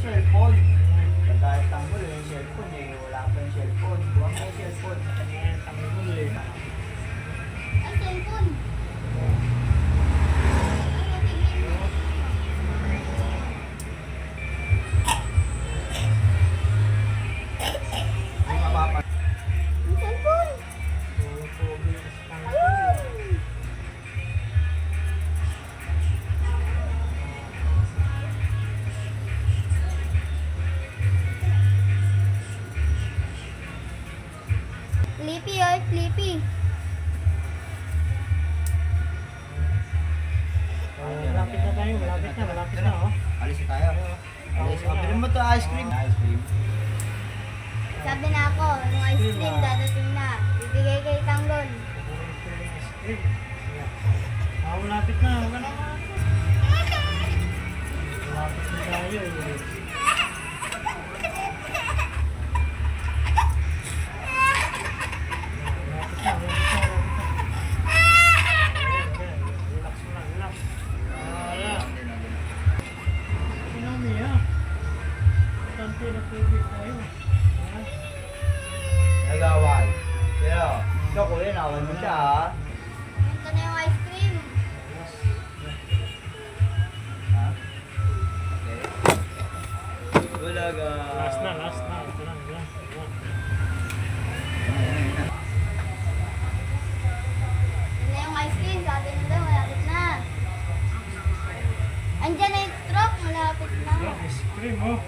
cellphone? Pagka tanggol yung cellphone eh, wala pa yung cellphone. Buwang yung cellphone. Tanggol eh. Flippy, oy, Flippy. Malapit na tayo, malapit na, malapit na, oh. Alis na tayo. Alis. Oh, bilhin mo to ice cream. Ice cream. Sabi na ako, yung ice cream dadating na. Bibigay kay Tanggol. Ah, malapit na, huwag ka na Malapit na tayo, eh. birthday na favorite tayo. Nag-away. Pero, ikaw ko rin, away mo siya ha. Ito na yung ice cream. Ha? Last na, last na. Ito na, ito na. Malapit na. Ice cream, oh.